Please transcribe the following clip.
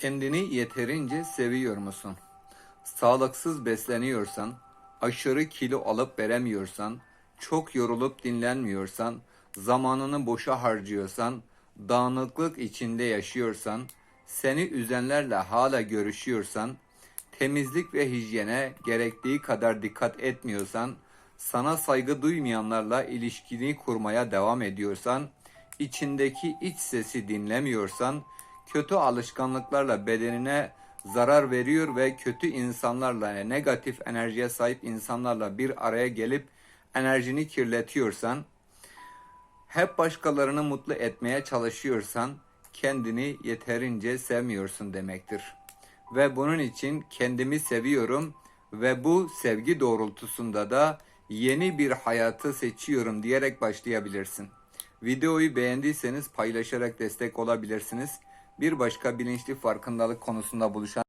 Kendini yeterince seviyor musun? Sağlıksız besleniyorsan, aşırı kilo alıp veremiyorsan, çok yorulup dinlenmiyorsan, zamanını boşa harcıyorsan, dağınıklık içinde yaşıyorsan, seni üzenlerle hala görüşüyorsan, temizlik ve hijyene gerektiği kadar dikkat etmiyorsan, sana saygı duymayanlarla ilişkini kurmaya devam ediyorsan, içindeki iç sesi dinlemiyorsan, kötü alışkanlıklarla bedenine zarar veriyor ve kötü insanlarla, yani negatif enerjiye sahip insanlarla bir araya gelip enerjini kirletiyorsan, hep başkalarını mutlu etmeye çalışıyorsan kendini yeterince sevmiyorsun demektir. Ve bunun için kendimi seviyorum ve bu sevgi doğrultusunda da yeni bir hayatı seçiyorum diyerek başlayabilirsin. Videoyu beğendiyseniz paylaşarak destek olabilirsiniz. Bir başka bilinçli farkındalık konusunda buluşan